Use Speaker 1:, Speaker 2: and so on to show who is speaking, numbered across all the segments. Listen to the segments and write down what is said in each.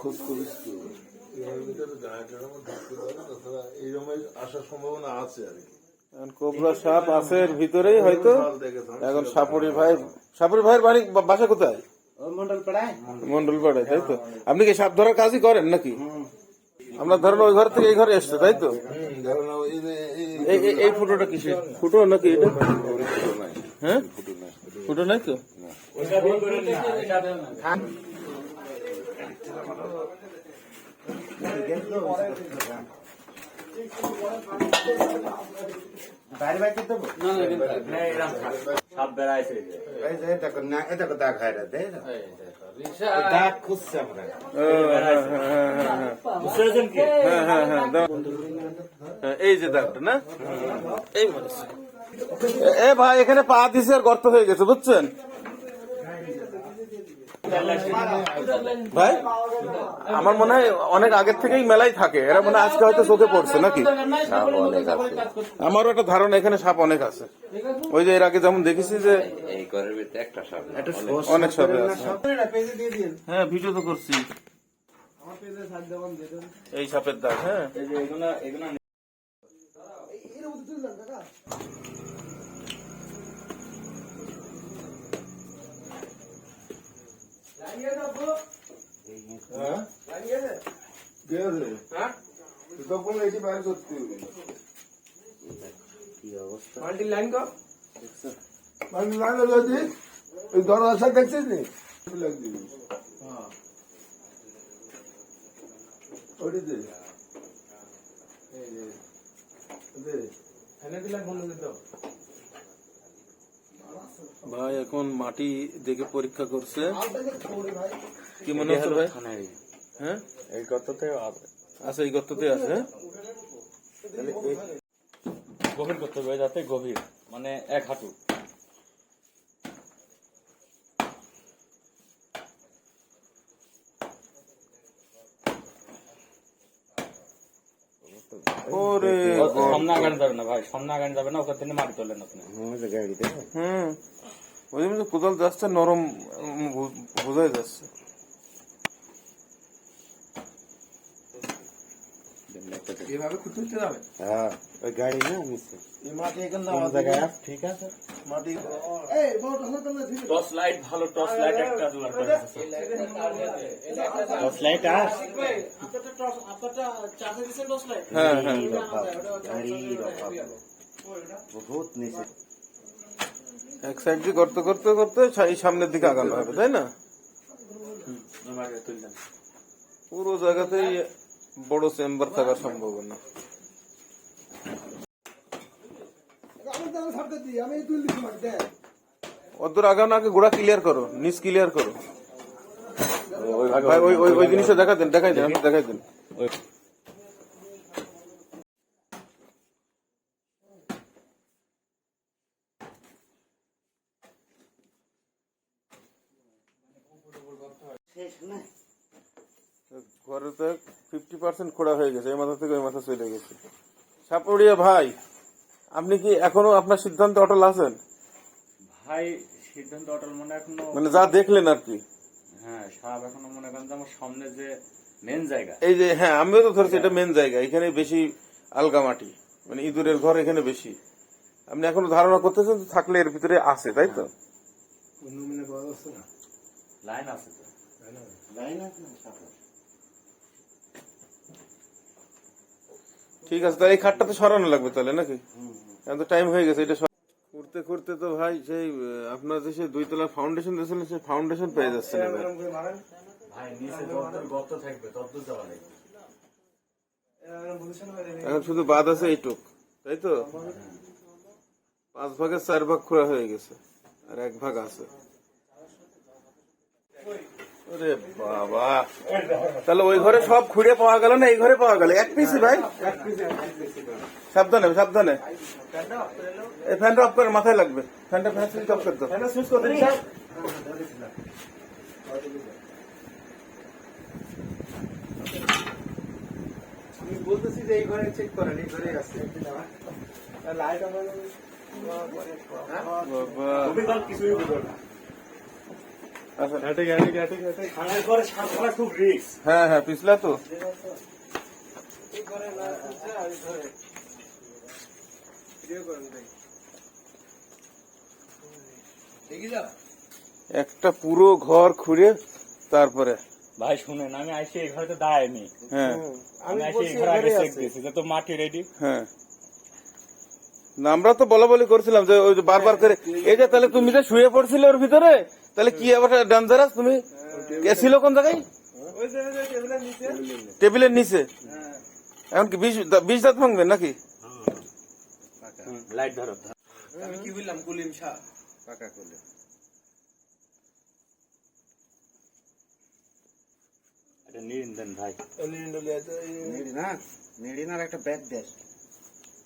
Speaker 1: খোঁজ করিস আসার সম্ভাবনা আছে আর কি।
Speaker 2: কোবরা সাপ আছে এর ভিতরেই হয়তো। এখন সাপুরি ভাই সাপুরি ভাইয়ের বাড়ি বাসা কোথায়?
Speaker 3: মন্ডল পাড়ায়।
Speaker 2: তাই তো? আপনি কি সাপ ধরার কাজই করেন নাকি? আমরা ধরেন ওই ঘর থেকে এই ঘরে এসছে তাই তো?
Speaker 1: এই
Speaker 2: ফুটোটা কিসের ফুটো নাকি এটা? হ্যাঁ? ফুটো নাই তো?
Speaker 3: বাইরে বাইরে দেবো
Speaker 4: সব বেড়াইছে
Speaker 3: এই যে এটা না এটা কো দাগ হয় খুঁজছে আমরা।
Speaker 2: হ্যাঁ, হ্যাঁ, হ্যাঁ, হ্যাঁ, হ্যাঁ।
Speaker 4: বুঝছেন কি?
Speaker 2: হ্যাঁ হ্যাঁ হ্যাঁ। হ্যাঁ, এই যে না? এই এ ভাই এখানে পা দিছে আর গর্ত হয়ে গেছে বুঝছেন? ভাই আমার মনে হয় অনেক আগের থেকেই মেলাই থাকে। এরা মনে হয় আজকে হয়তো চোখে পড়ছে নাকি? আমারও একটা ধারণা এখানে সাপ অনেক আছে। ওই যে এর আগে যেমন দেখেছি যে
Speaker 5: এই ঘরের ভিতরে একটা সাপ
Speaker 2: অনেক সাপ আছে।
Speaker 3: পেজে দিয়ে দিন।
Speaker 2: হ্যাঁ ভিডিও তো করছি। এই সাপের দাগ হ্যাঁ।
Speaker 4: এই যে এগুলো এগুলো
Speaker 1: হ্যাঁ? কে আছে? তখন এটি বাইরে করতে হবে। মাল্টি লাইন যদি ওই দরজা দেখছিস নি? লাগ দিবি ওটি দে এই যে, দে।
Speaker 2: ভাই এখন মাটি দেখে পরীক্ষা করছে। কি মনে হচ্ছে ভাই? হ্যাঁ?
Speaker 5: এই গর্ততে
Speaker 2: আচ্ছা এই গর্ততে আছে হ্যাঁ?
Speaker 4: গভীর করতে হবে যাতে গভীর মানে এক হাঁটু।
Speaker 2: ওরে
Speaker 4: সামনে আগানো যাবে না ভাই সামনে আগানো যাবে না ওখান থেকে মাটি তোলেন আপনি।
Speaker 3: দেবো
Speaker 2: হুম। ওই জন্য কোদাল যাচ্ছে নরম বোঝাই যাচ্ছে।
Speaker 1: এভাবে খুঁজতে যাবে
Speaker 3: হ্যাঁ ওই গাড়ি না নিচে
Speaker 1: এই মাটি এখানে
Speaker 3: কোন জায়গায় ঠিক আছে
Speaker 1: মাটি
Speaker 4: টর্চ লাইট ভালো টর্চ লাইট একটা জোগাড় করে দিতেছে।
Speaker 3: দশ লাইট
Speaker 2: হ্যাঁ হ্যাঁ
Speaker 3: গাড়ির বহুত নিচে
Speaker 2: এক সাইড দিয়ে গর্ত করতে করতে সা- সামনের দিকে আগানো হবে তাই না পুরো জায়গাতেই বড় চেম্বার থাকার সম্ভাবনা অদূর আগানো আগে গোড়া ক্লিয়ার করো, নিচ ক্লিয়ার করো। ওই ওই জিনিসটা দেখা দেন, দেখাই দেন দেখাই দেন। ঘরে তো ফিফটি পার্সেন্ট খোড়া হয়ে গেছে এই মাথা থেকে ওই মাথা চলে গেছে। সাপুড়িয়া ভাই আপনি কি এখনও আপনার সিদ্ধান্ত অটল আছেন?
Speaker 4: ভাই সিদ্ধান্ত অটল মনে এখনও
Speaker 2: মানে যা দেখলেন আর কি।
Speaker 4: হ্যাঁ সাপ এখনও মনে করেন আমার সামনে যে মেন জায়গা।
Speaker 2: এই যে হ্যাঁ আমিও তো ধরছি এটা মেন জায়গা এখানে বেশি আলগা মাটি মানে ইঁদুরের ঘর এখানে বেশি। আপনি এখনও ধারণা করতেছেন তো থাকলে এর ভিতরে আছে তাই তো?
Speaker 4: লাইন আছে তো।
Speaker 3: লাইন আছে না সাপ আছে।
Speaker 2: ঠিক আছে তাহলে এই খাটটা তো সরানো লাগবে তাহলে নাকি? এখন তো টাইম হয়ে গেছে এটা করতে করতে তো ভাই সেই আপনার যে সেই দুই তলার ফাউন্ডেশন দিয়েছিলেন সেই ফাউন্ডেশন পেয়ে যাচ্ছে না ভাই।
Speaker 4: ভাই নিচে যত গর্ত থাকবে তত যাওয়া লাগবে।
Speaker 2: এখন শুধু বাদ আছে এইটুক তাই তো? পাঁচ ভাগের চার ভাগ খোলা হয়ে গেছে আর এক ভাগ আছে। আরে বাবা। তাহলে ওই ঘরে সব খুঁড়ে পাওয়া গেল না? এই ঘরে পাওয়া গেল? এক পিসি ভাই। সাবধানে সাবধানে। এই ফ্যানটা অফ করে মাথায় লাগবে। ফ্যানটা ফ্যান সুইচ অফ করে দাও।
Speaker 3: আমি বলতেছি যে এই ঘরে চেক করেন এই ঘরে আছে। লাইট আমার
Speaker 2: বাবা
Speaker 4: কিছুই না খালের পরে সাপ ধরা খুব রিস্ক
Speaker 2: হ্যাঁ হ্যাঁ পিছলা তো।
Speaker 3: যাও
Speaker 2: একটা পুরো ঘর খুঁড়ে তারপরে।
Speaker 4: ভাই শুনেন আমি আইসি এই ঘরে তো দাঁড়ায়নি
Speaker 2: হ্যাঁ।
Speaker 4: আমি আইসি এই ঘরে আগে চেক দিয়েছি তো মাটি রেডি
Speaker 2: হ্যাঁ। আমরা তো বলা বলি করছিলাম যে ওই যে বারবার করে এই যে তাহলে তুমি যে শুয়ে পড়ছিলে ওর ভিতরে তাহলে কি আবার ডেঞ্জারাস তুমি কে ছিল কোন জায়গায়?
Speaker 3: ওই যে ওই যে টেবিলের নিচে।
Speaker 2: টেবিলের নিচে
Speaker 3: হ্যাঁ
Speaker 2: এমনকি বিষ বিষ দাঁত ভাঙবেন নাকি?
Speaker 4: লাইট ধরো।
Speaker 3: আমি কি বললাম কুলিম শাহ?
Speaker 4: এটা নিন দেন ভাই
Speaker 3: না মেডিনার একটা ব্যাগ দেশ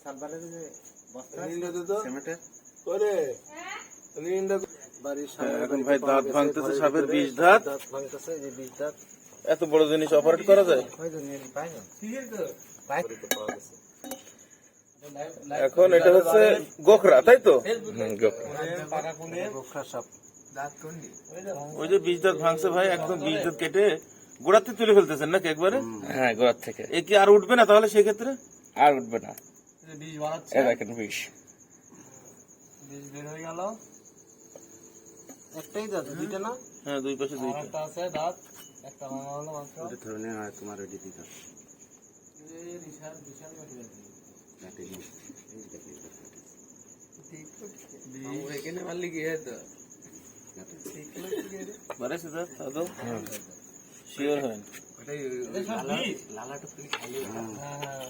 Speaker 3: সালবারে যে বস্তা সিমেন্টের।
Speaker 1: করে। লিন্ডা বাড়ির সামনে
Speaker 2: এখন ভাই দাঁত ভাঙতেছে সাপের বিষ দাঁত।
Speaker 1: ভাঙতেছে যে বিষ দাঁত।
Speaker 2: এত বড় জিনিস অপারেট করা যায়? এখন এটা হচ্ছে গোখরা তাই তো?
Speaker 3: কোনটি
Speaker 2: ওই যে বীজ দাঁত ভাঙছে ভাই একদম বীজ দাঁত কেটে গোড়াতে তুলে ফেলতেছেন নাকি একবারে?
Speaker 4: হ্যাঁ গোড়ার থেকে।
Speaker 2: এ কি আর উঠবে না তাহলে সেক্ষেত্রে?
Speaker 4: আর উঠবে না।
Speaker 3: বীজ বানাচ্ছে
Speaker 4: দেখেন বিষ।
Speaker 3: বীজ বের হয়ে গেল। একটাই দাঁত দুইটা না?
Speaker 2: হ্যাঁ দুই পাশে দুইটা।
Speaker 3: একটা আছে দাঁত একটা ভাঙা হলো মাত্র
Speaker 5: ধরনের হয় তোমার ওই দিদি
Speaker 3: এই বিশাল বিশাল মাটি এখানে মারলি কি হতো
Speaker 2: বাড়াইছে দাঁত তাও শিওর হয়। না।
Speaker 3: লালাটা তুই খালি হ্যাঁ।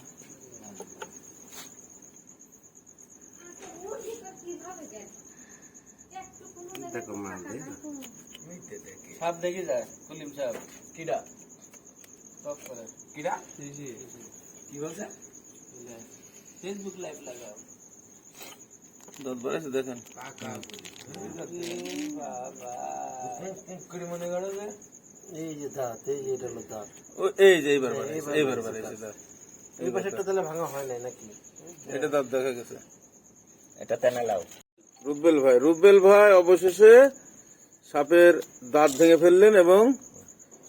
Speaker 5: দেখো মা
Speaker 3: সাপ দেখে যায় কুলিম সাপ। কিডা? টপ করে। কিডা? কি বলছে? ফেসবুক লাইভ লাগাও।
Speaker 2: দাঁত বাড়াইছে দেখেন।
Speaker 3: করে মনে করো
Speaker 1: এই যে দাঁত এই যে এটা হলো দাঁত।
Speaker 2: ও এই যে এইবার এইবার বাড়াইছে দাঁত।
Speaker 1: এই পাশেরটা তাহলে ভাঙা হয় নাই নাকি?
Speaker 2: এটা দাঁত দেখা গেছে।
Speaker 4: এটা তেনা লাও
Speaker 2: রুবেল ভাই। রুবেল ভাই অবশেষে সাপের দাঁত ভেঙে ফেললেন এবং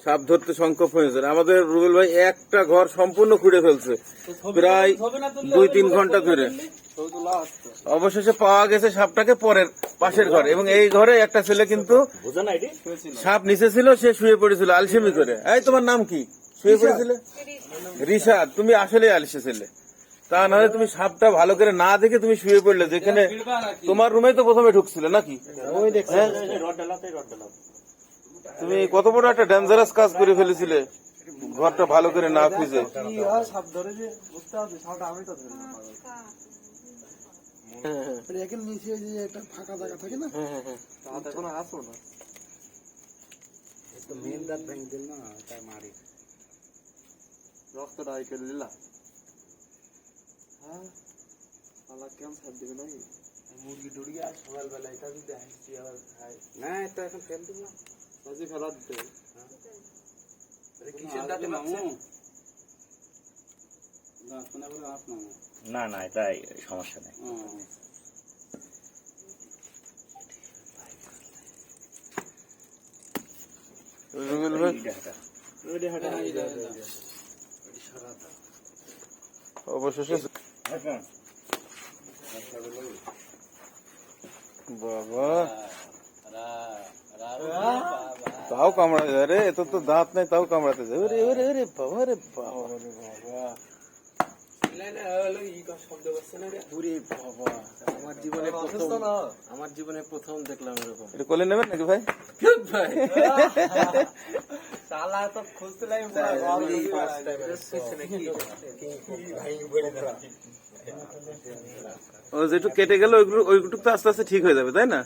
Speaker 2: সাপ ধরতে সংকট হয়েছেন। আমাদের রুবেল ভাই একটা ঘর সম্পূর্ণ খুঁড়ে ফেলছে প্রায় দুই তিন ঘণ্টা ধরে। অবশেষে পাওয়া গেছে সাপটাকে পরের পাশের ঘরে। এবং এই ঘরে একটা ছেলে কিন্তু সাপ নিচে ছিল সে শুয়ে পড়েছিল আলসেমি করে। এই তোমার নাম কি? শুয়ে পড়েছিল? রিশাদ। তুমি আসলে আলসে ছেলে। তা নাহলে তুমি সাপটা ভালো করে না দেখে তুমি শুয়ে পড়লে যেখানে তোমার রুমে তো প্রথমে ঢুকছিল নাকি? হ্যাঁ? তুমি কত বড় একটা ডেঞ্জারাস কাজ করে ফেলেছিলে ঘরটা ভালো করে না খুঁজে।
Speaker 3: কি হয় সাপ ধরে যে বুঝতে হবে সাপটা আমি তো ধরি না
Speaker 1: এখানে নিচে যে একটা ফাঁকা জায়গা থাকে না?
Speaker 3: আসো না।
Speaker 1: মেন দাঁত ভেঙে দিল না তাই মারি।
Speaker 3: রক্তটা দিলা। হ্যাঁ? আল্লাহ কেমন সাপ দিবে নাকি? মুরগি টুরগি আর সকালবেলা এটা যদি আবার খাই
Speaker 5: না এটা এখন ফেল দিব
Speaker 3: সাজি ফেলা দিতে কিসের দাঁতে মামু?
Speaker 4: না না এটাই সমস্যা নেই।
Speaker 2: রুবেল ভাই। অবশেষে বাবা। তাও কামড়া যায় রে এত তো দাঁত নেই তাও কামড়াতে যায় ওরে ওরে ওরে বাবা রে বাবা। রে বাবা।
Speaker 3: শব্দ করছে না রে।
Speaker 1: বাবা আমার জীবনে প্রথম আমার জীবনে প্রথম দেখলাম এরকম।
Speaker 2: এটা কোলে নেবেন নাকি ভাই?
Speaker 3: সালা তো খুঁজতে লাগে
Speaker 2: ও যেটু কেটে গেল ওইগুলো ওইটুকু তো আস্তে আস্তে ঠিক হয়ে যাবে তাই না।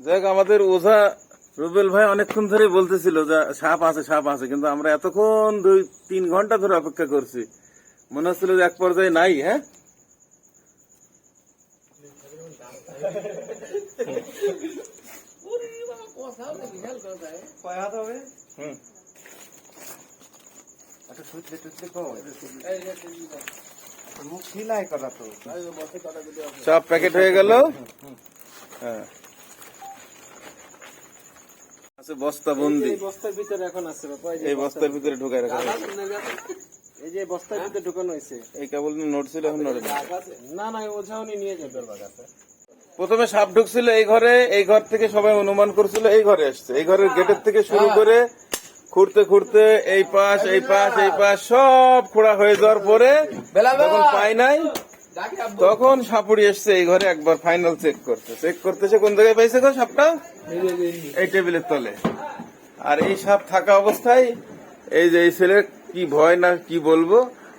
Speaker 2: যাক আমাদের ওঝা রুবেল ভাই অনেকক্ষণ ধরে বলতেছিল যে সাপ আছে সাপ আছে কিন্তু আমরা এতক্ষণ দুই তিন ঘণ্টা ধরে অপেক্ষা করছি। মনে হচ্ছিল যে এক পর্যায়ে নাই হ্যাঁ? সব প্যাকেট হয়ে গেল। হ্যাঁ। আছে বস্তা বন্দি।
Speaker 3: বস্তার ভিতরে এখন আছে এই
Speaker 2: বস্তার ভিতরে ঢুকায় রাখা
Speaker 3: এই যে বস্তার ভিতরে ঢুকানো হয়েছে।
Speaker 2: এই কেবল নোট ছিল এখন নড়ে না।
Speaker 3: না নিয়ে যাবে কাছে
Speaker 2: প্রথমে সাপ ঢুকছিল এই ঘরে এই ঘর থেকে সবাই অনুমান করছিল এই ঘরে আসছে। এই ঘরের গেটের থেকে শুরু করে খুঁড়তে খুঁড়তে এই পাশ এই পাশ এই পাশ সব খোঁড়া হয়ে যাওয়ার পরে পাই নাই তখন সাপুড়ি এসছে এই ঘরে একবার ফাইনাল চেক করতে। চেক করতেছে কোন জায়গায় পাইছে গো সাপটা? এই টেবিলের তলে। আর এই সাপ থাকা অবস্থায় এই যে এই ছেলে কি ভয় না কি বলব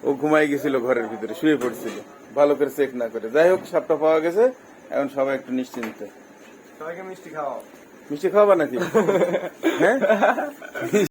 Speaker 2: ও ঘুমাই গেছিল ঘরের ভিতরে শুয়ে পড়ছিল। ভালো করে চেক না করে। যাই হোক সাপটা পাওয়া গেছে। এখন সবাই একটু নিশ্চিন্তে।
Speaker 3: সবাইকে মিষ্টি খাওয়াও।
Speaker 2: মিষ্টি খাওয়াবা নাকি? হ্যাঁ?